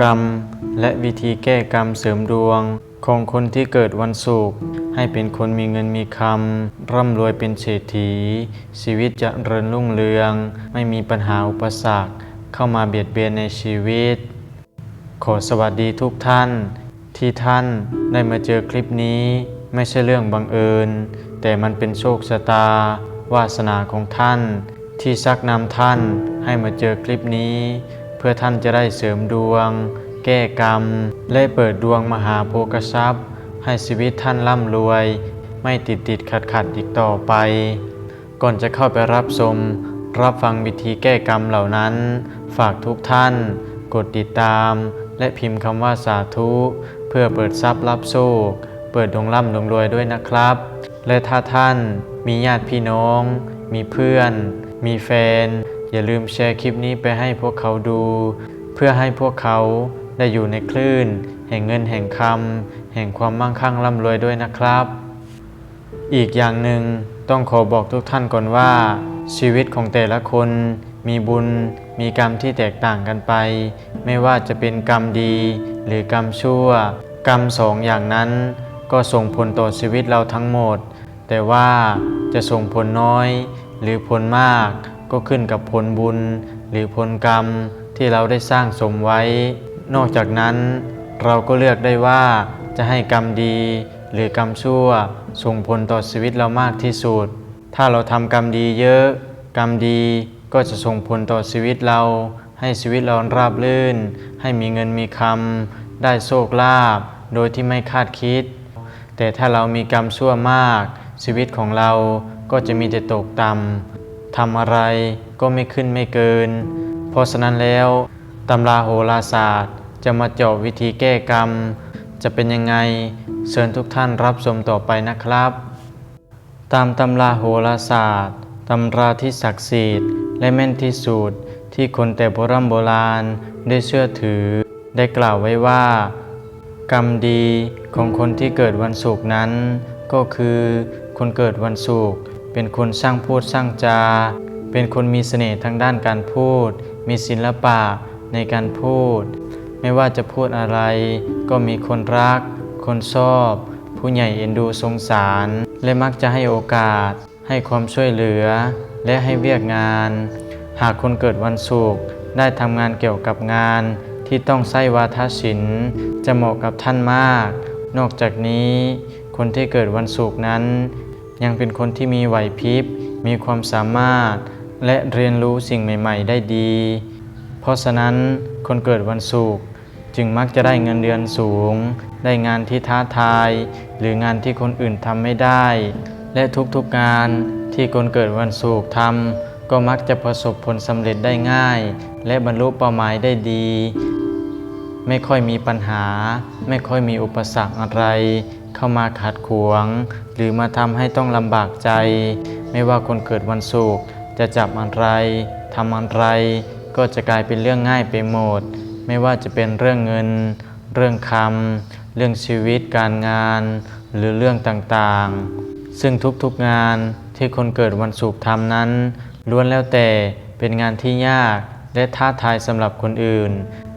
กรรม และวิธีแก้กรรมเสริมดวง ของคนที่เกิดวันศุกร์ให้เป็นคนมีเงินมีคำร่ำรวยเป็นเศรษฐี ชีวิตจะเริญรุ่งเรือง ไม่มีปัญหาอุปสรรค เข้ามาเบียดเบียนในชีวิต ขอสวัสดีทุกท่าน ที่ท่านได้มาเจอคลิปนี้ ไม่ใช่เรื่องบังเอิญ แต่มันเป็นโชคชะตา วาสนาของท่าน ที่ซักนำท่านให้มาเจอคลิปนี้ พื่อท่านจะได้เสริมดวง แก้กรรม และเปิดดวงมหาโภคทรัพย์ ให้ชีวิตท่านร่ำรวย ไม่ติดติดขัดขัดอีกต่อไป ก่อนจะเข้าไปรับชมรับฟังวิธีแก้กรรมเหล่านั้น ฝากทุกท่าน กดติดตาม และพิมพ์คำว่าสาธุ เพื่อเปิดทรัพย์รับโชคเปิดดวงร่ำดวงรวยด้วยนะครับ และถ้าท่านมีญาติพี่น้อง มีเพื่อน มีแฟน อย่าลืมแชร์คลิปนี้ไปให้พวกเขาดู เพื่อให้พวกเขาได้อยู่ในคลื่น แห่งเงินแห่งคำแห่งความมั่งคั่งร่ำรวยด้วยนะครับ อีกอย่างหนึ่งต้องขอบอกทุกท่านก่อนว่า ชีวิตของแต่ละคนมีบุญมีกรรมที่แตกต่างกันไป ไม่ว่าจะเป็นกรรมดีหรือกรรมชั่ว กรรมสองอย่างนั้น ก็ส่งผลต่อชีวิตเราทั้งหมด แต่ว่าจะส่งผลน้อยหรือผลมาก ก็ขึ้นกับผลบุญหรือผลกรรมที่เราได้สร้างสมไว้ นอกจากนั้น เราก็เลือกได้ว่าจะให้กรรมดีหรือกรรมชั่วส่งผลต่อชีวิตเรามากที่สุด ถ้าเราทำกรรมดีเยอะ กรรมดีก็จะส่งผลต่อชีวิตเรา ให้ชีวิตเราราบรื่น ให้มีเงินมีคำได้โชคลาภโดยที่ไม่คาดคิด แต่ถ้าเรามีกรรมชั่วมาก ชีวิตของเราก็จะมีแต่ตกต่ำ ทำอะไรก็ไม่ขึ้นไม่เกิน เพราะฉะนั้นแล้วตำราโหราศาสตร์ จะมาเจาะวิธีแก้กรรม จะเป็นยังไงเชิญทุกท่านรับชมต่อไปนะครับ ตามตำราโหราศาสตร์ตำราที่ศักดิ์สิทธิ์และแม่นที่สุดที่คนแต่โบรโบราณได้เชื่อถือ ได้กล่าวไว้ว่า กรรมดีของคนที่เกิดวันศุกร์นั้น ก็คือคนเกิดวันศุกร์ เป็นคนสร้างพูดสร้างจา เป็นคนมีเสน่ห์ทางด้านการพูด มีศิลปะในการพูด ไม่ว่าจะพูดอะไร ก็มีคนรัก คนชอบ ผู้ใหญ่เอ็นดูสงสาร และมักจะให้โอกาส ให้ความช่วยเหลือ และให้เวียกงาน หากคนเกิดวันศุกร์ได้ทำงานเกี่ยวกับงานที่ต้องใช้วาทศิลป์จะเหมาะกับท่านมาก นอกจากนี้ คนที่เกิดวันศุกร์นั้น ยังเป็นคนที่มีไหวพริบ มีความสามารถ และเรียนรู้สิ่งใหม่ ๆ ได้ดี เพราะฉะนั้นคนเกิดวันศุกร์จึงมักจะได้เงินเดือนสูง ได้งานที่ท้าทาย หรืองานที่คนอื่นทำไม่ได้ และทุกๆงานที่คนเกิดวันศุกร์ทำก็มักจะประสบผลสำเร็จได้ง่าย และบรรลุเป้าหมายได้ดี ไม่ค่อยมีปัญหา ไม่ค่อยมีอุปสรรคอะไร เข้ามาขัดขวาง หรือมาทำให้ต้องลำบากใจ ไม่ว่าคนเกิดวันศุกร์จะจับอะไรทำอะไร ก็จะกลายเป็นเรื่องง่ายไปหมด ไม่ว่าจะเป็นเรื่องเงิน เรื่องคำเรื่องชีวิตการงาน หรือเรื่องต่างๆ ซึ่งทุกๆงานที่คนเกิดวันศุกร์ทำนั้นล้วนแล้วแต่เป็นงานที่ยากและท้าทายสำหรับคนอื่น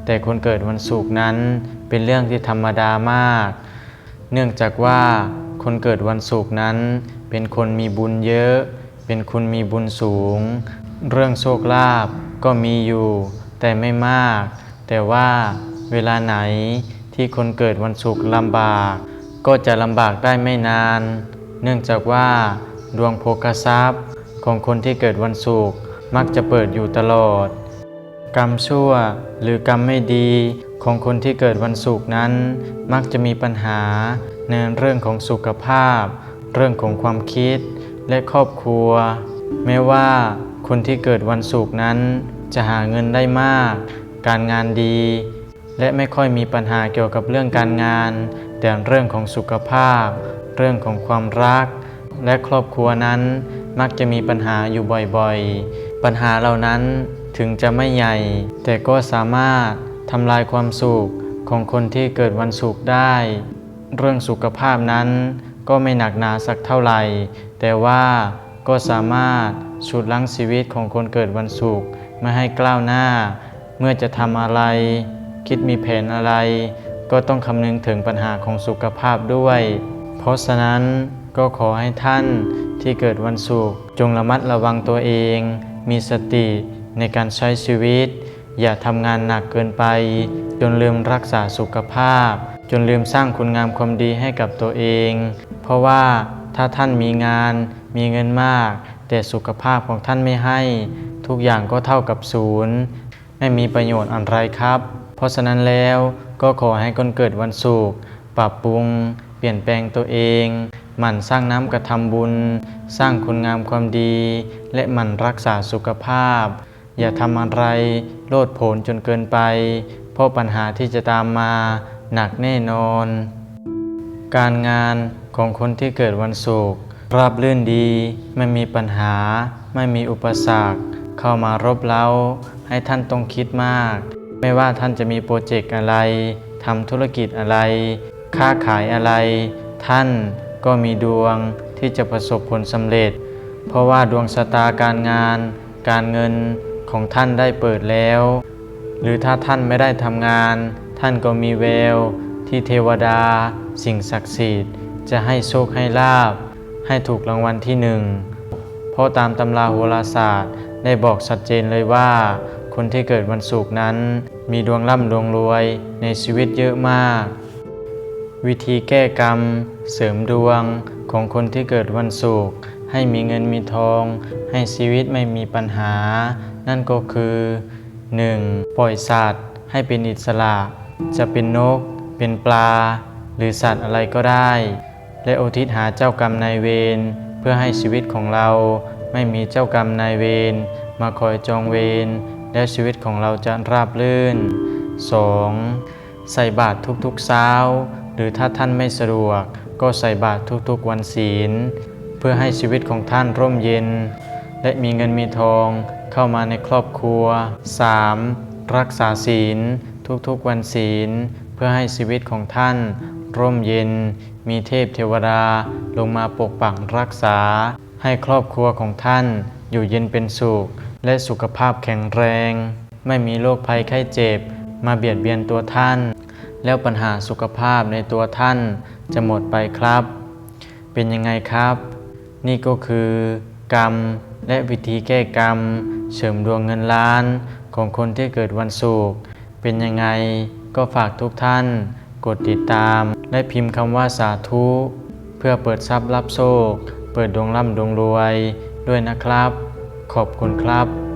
แต่คนเกิดวันศุกร์นั้นเป็นเรื่องที่ธรรมดามาก เนื่องจากว่าคนเกิดวันศุกร์นั้น เป็นคนมีบุญเยอะ เป็นคนมีบุญสูง เรื่องโชคลาภก็มีอยู่ แต่ไม่มาก แต่ว่าเวลาไหนที่คนเกิดวันศุกร์ลำบาก ก็จะลำบากได้ไม่นาน เนื่องจากว่า ดวงโภคทรัพย์ของคนที่เกิดวันศุกร์มักจะเปิดอยู่ตลอด กรรมชั่วหรือกรรมไม่ดี ของคนที่เกิดวันศุกร์นั้น มักจะมีปัญหาในเรื่องของสุขภาพ เรื่องของความคิด และครอบครัว แม้ว่าคนที่เกิดวันศุกร์นั้น จะหาเงินได้มาก การงานดี และไม่ค่อยมีปัญหาเกี่ยวกับเรื่องการงาน แต่เรื่องของสุขภาพ เรื่องของความรัก และครอบครัวนั้นมักจะมีปัญหาอยู่บ่อยๆ ปัญหาเหล่านั้นถึงจะไม่ใหญ่ แต่ก็สามารถ ทำลายความสุขของคนที่เกิดวันศุกร์ได้ เรื่องสุขภาพนั้นก็ไม่หนักหนาสักเท่าไหร่ แต่ว่าก็สามารถฉุดลั้งชีวิตของคนเกิดวันศุกร์ไม่ให้กล้าวหน้า เมื่อจะทำอะไร คิดมีแผนอะไร ก็ต้องคำนึงถึงปัญหาของสุขภาพด้วย เพราะฉะนั้นก็ขอให้ท่านที่เกิดวันศุกร์จงระมัดระวังตัวเอง มีสติในการใช้ชีวิต อย่าทำงานหนักเกินไป จนลืมรักษาสุขภาพ จนลืมสร้างคุณงามความดีให้กับตัวเอง เพราะว่าถ้าท่านมีงานมีเงินมาก แต่สุขภาพของท่านไม่ให้ ทุกอย่างก็เท่ากับศูนย์ไม่มีประโยชน์อะไรครับ เพราะฉะนั้นแล้วก็ขอให้คนเกิดวันศุกร์ปรับปรุง เปลี่ยนแปลงตัวเองหมั่นสร้างน้ำกระทำบุญ สร้างคุณงามความดี และหมั่นรักษาสุขภาพ อย่าทำอะไรโลดโผนจนเกินไป เพราะปัญหาที่จะตามมาหนักแน่นอน การงานของคนที่เกิดวันศุกร์ราบรื่นดี ไม่มีปัญหา ไม่มีอุปสรรค เข้ามารบเร้า ให้ท่านต้องคิดมาก ไม่ว่าท่านจะมีโปรเจกต์อะไรทำธุรกิจอะไร ค้าขายอะไร ท่านก็มีดวงที่จะประสบผลสำเร็จ เพราะว่าดวงชะตาการงาน การเงิน ของท่านได้เปิดแล้ว หรือถ้าท่านไม่ได้ทำงาน ท่านก็มีแวว ที่เทวดา สิ่งศักดิ์สิทธิ์ จะให้โชคให้ลาบ ให้ถูกรางวัลที่หนึ่ง เพราะตามตำราโหราศาสตร์ได้บอกชัดเจนเลยว่า คนที่เกิดวันศุกร์นั้น มีดวงร่ำดวงรวยในชีวิตเยอะมาก วิธีแก้กรรม เสริมดวงของคนที่เกิดวันศุกร์ให้มีเงินมีทอง ให้ชีวิตไม่มีปัญหา นั่นก็คือ 1. ปล่อยสัตว์ให้เป็นอิสระ จะเป็นนก เป็นปลา หรือสัตว์อะไรก็ได้ และอุทิศหาเจ้ากรรมนายเวรเพื่อให้ชีวิตของเราไม่มีเจ้ากรรมนายเวรมาคอยจองเวรแล้วชีวิตของเราจะราบรื่น 2. ใส่บาตรทุกๆเช้า หรือถ้าท่านไม่สะดวก ก็ใส่บาตรทุกๆวันศีล เพื่อให้ชีวิตของท่านร่มเย็น และมีเงินมีทอง เข้ามาในครอบครัว 3. รักษาศีล ทุกๆวันศีล เพื่อให้ชีวิตของท่าน ร่มเย็น มีเทพเทวดาลงมาปกปักรักษา ให้ครอบครัวของท่าน อยู่เย็นเป็นสุข และสุขภาพแข็งแรง ไม่มีโรคภัยไข้เจ็บ มาเบียดเบียนตัวท่าน แล้วปัญหาสุขภาพในตัวท่านจะหมดไปครับ เป็นยังไงครับ นี่ก็คือกรรมและวิธีแก้กรรม เสริมดวงเงินล้านของคนที่เกิดวันศุกร์เป็นยังไงก็ฝากทุกท่าน กดติดตาม และพิมพ์คำว่าสาธุ เพื่อเปิดทรัพย์รับโชคเปิดดวงร่ำดวงรวยด้วยนะครับ ขอบคุณครับ